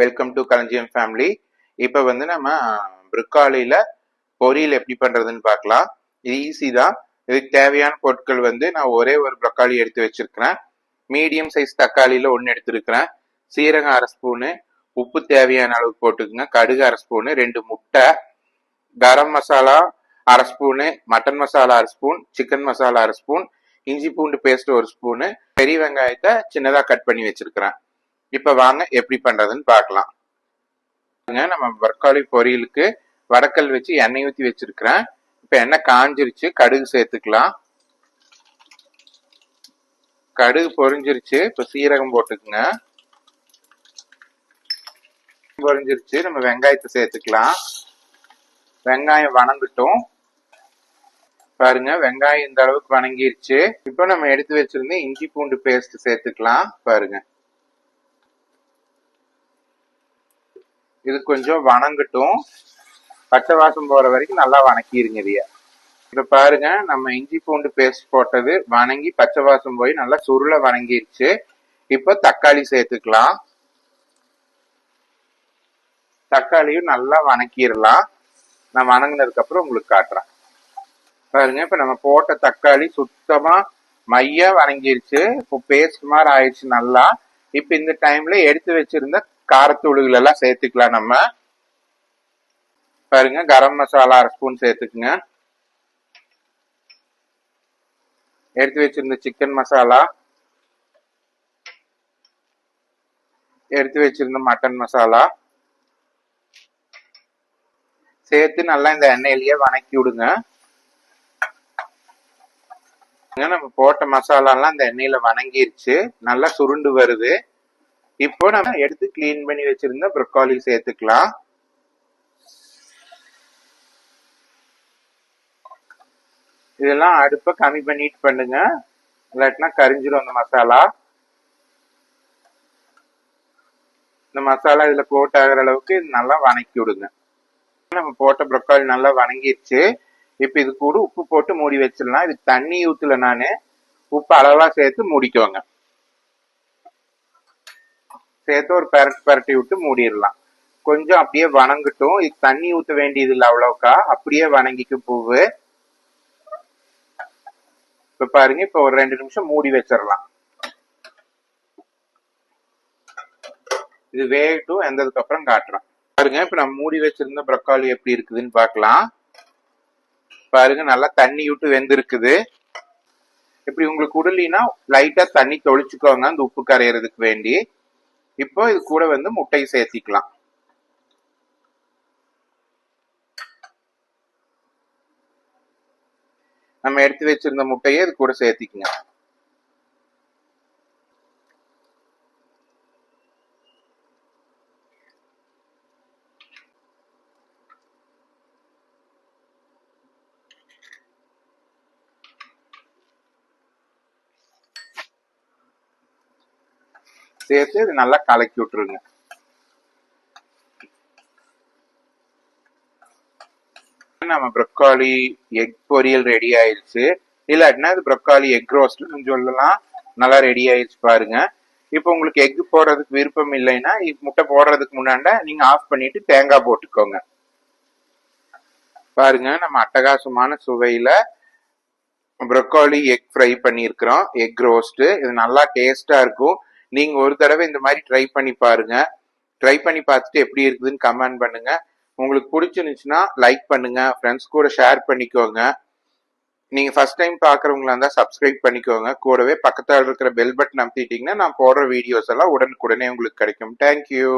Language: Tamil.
வெல்கம் டு களஞ்சியம் ஃபேமிலி இப்போ வந்து நம்ம பிரிக்காலியில் பொரியல் எப்படி பண்ணுறதுன்னு பார்க்கலாம். இது ஈஸி தான். இதுக்கு தேவையான பொருட்கள் வந்து நான் ஒரே ஒரு ப்ரொக்காலி எடுத்து வச்சிருக்கிறேன். மீடியம் சைஸ் தக்காளியில் ஒன்று எடுத்துருக்கிறேன். சீரகம் அரை ஸ்பூனு உப்பு தேவையான அளவுக்கு போட்டுக்குங்க. கடுகு அரை ஸ்பூனு ரெண்டு முட்டை கரம் மசாலா அரை ஸ்பூனு மட்டன் மசாலா அரை ஸ்பூன் சிக்கன் மசாலா அரை ஸ்பூன் இஞ்சி பூண்டு பேஸ்ட் ஒரு ஸ்பூனு பெரிய வெங்காயத்தை சின்னதாக கட் பண்ணி வச்சுருக்கிறேன். இப்போ வாங்க எப்படி பண்ணுறதுன்னு பார்க்கலாம். நம்ம வர்க்காலி பொரியலுக்கு வடக்கல் வச்சு எண்ணெய் ஊற்றி வச்சுருக்கிறேன். இப்போ எண்ணெய் காஞ்சிருச்சு கடுகு சேர்த்துக்கலாம். கடுகு பொரிஞ்சிருச்சு இப்போ சீரகம் போட்டுக்குங்க. பொரிஞ்சிருச்சு நம்ம வெங்காயத்தை சேர்த்துக்கலாம். வெங்காயம் வணங்கட்டும். பாருங்க வெங்காயம் இந்த அளவுக்கு வணங்கிருச்சு. இப்போ நம்ம எடுத்து வச்சிருந்த இஞ்சி பூண்டு பேஸ்ட் சேர்த்துக்கலாம் பாருங்க. இது கொஞ்சம் வணங்கட்டும். பச்சை வாசம் போகிற வரைக்கும் நல்லா வணக்கிடுங்க இதைய. இப்போ பாருங்க நம்ம இஞ்சி பூண்டு பேஸ்ட் போட்டது வணங்கி பச்சை வாசம் போய் நல்லா சுருளை வணங்கிருச்சு. இப்போ தக்காளி சேர்த்துக்கலாம். தக்காளியும் நல்லா வணக்கிடலாம் நான் வணங்கினதுக்கப்புறம் உங்களுக்கு காட்டுறேன். பாருங்க இப்போ நம்ம போட்ட தக்காளி சுத்தமாக மைய வணங்கிருச்சு. இப்போ பேஸ்ட் மாதிரி ஆயிடுச்சு நல்லா. இப்போ இந்த டைமில் எடுத்து வச்சிருந்த காரத்தூளுகள் எல்லாம் சேர்த்துக்கலாம் நம்ம. பாருங்க கரம் மசாலா அரை ஸ்பூன் சேர்த்துக்குங்க. எடுத்து வச்சிருந்த சிக்கன் மசாலா. எடுத்து வச்சிருந்த மட்டன் மசாலா. சேர்த்து நல்லா இந்த எண்ணெயிலேயே வணக்கி விடுங்க. நம்ம போட்ட மசாலாலாம் இந்த எண்ணெயில வணங்கிருச்சு. நல்லா சுருண்டு வருது. இப்போ நம்ம எடுத்து க்ளீன் பண்ணி வச்சிருந்த ப்ரொக்காலி சேர்த்துக்கலாம். இதெல்லாம் அடுப்பை கம்மி பண்ணிட்டு பண்ணுங்க. இல்லாட்டினா கரிஞ்சிடும் அந்த மசாலா. இந்த மசாலா இதுல கோட் ஆகிற அளவுக்கு இது நல்லா வணக்கி விடுங்க. நம்ம போட்ட ப்ரொக்காலி நல்லா வணங்கிருச்சு. இப்போ இது கூட உப்பு போட்டு மூடி வச்சிடலாம். இது தண்ணி ஊத்துல நானு. உப்பு அளவா சேர்த்து மூடிக்கோங்க. சேர்த்து ஒரு பெரட்டு பெரட்டி விட்டு மூடிடலாம். கொஞ்சம் அப்படியே வணங்கட்டும். இது தண்ணி ஊத்த வேண்டியது இல்லை அவ்வளோக்கா. அப்படியே வணங்கிக்கும் பூவு. இப்ப பாருங்க இப்ப ஒரு ரெண்டு நிமிஷம் மூடி வச்சிடலாம். இது வேகட்டும் எந்ததுக்கு அப்புறம் காட்டுறேன் பாருங்க இப்ப நம்ம மூடி வச்சிருந்த ப்ரொக்காலி எப்படி இருக்குதுன்னு பார்க்கலாம். பாருங்க நல்லா தண்ணி விட்டு வெந்திருக்குது. இப்படி உங்களுக்கு உடலினா லைட்டா தண்ணி தொளிச்சுக்கோங்க அந்த உப்பு கரையிறதுக்கு வேண்டி. இப்போ இது கூட வந்து முட்டையை சேர்த்திக்கலாம். நம்ம எடுத்து வச்சிருந்த முட்டையை இது கூட சேர்த்திக்கலாம் சேர்த்து இது நல்லா கலக்கி விட்டுருங்க. நம்ம ப்ரொக்காலி எக் பொரியல் ரெடி ஆயிடுச்சு. இல்லாட்டினா இது ப்ரொக்காலி எக் ரோஸ்ட்னு சொல்லலாம். நல்லா ரெடி ஆயிடுச்சு பாருங்க. இப்போ உங்களுக்கு எக் போடுறதுக்கு விருப்பம் இல்லைன்னா முட்டை போடுறதுக்கு முன்னாண்ட நீங்க ஆஃப் பண்ணிட்டு தேங்காய் போட்டுக்கோங்க. பாருங்க நம்ம அட்டகாசமான சுவையில ப்ரொக்காலி எக் ஃப்ரை பண்ணியிருக்கிறோம். எக் ரோஸ்ட்டு இது நல்லா டேஸ்டா இருக்கும். நீங்க ஒரு தடவை இந்த மாதிரி ட்ரை பண்ணி பாருங்க. ட்ரை பண்ணி பார்த்துட்டு எப்படி இருக்குதுன்னு கமெண்ட் பண்ணுங்க. உங்களுக்கு பிடிச்சிருந்துச்சுன்னா லைக் பண்ணுங்க. ஃப்ரெண்ட்ஸ் கூட ஷேர் பண்ணிக்கோங்க. நீங்க ஃபர்ஸ்ட் டைம் பாக்குறவங்களா இருந்தா சப்ஸ்கிரைப் பண்ணிக்கோங்க. கூடவே பக்கத்தில் இருக்கிற பெல் பட்டன் அமுத்திட்டீங்கன்னா நான் போடுற வீடியோஸ் எல்லாம் உடனுக்குடனே உங்களுக்கு கிடைக்கும். தேங்க்யூ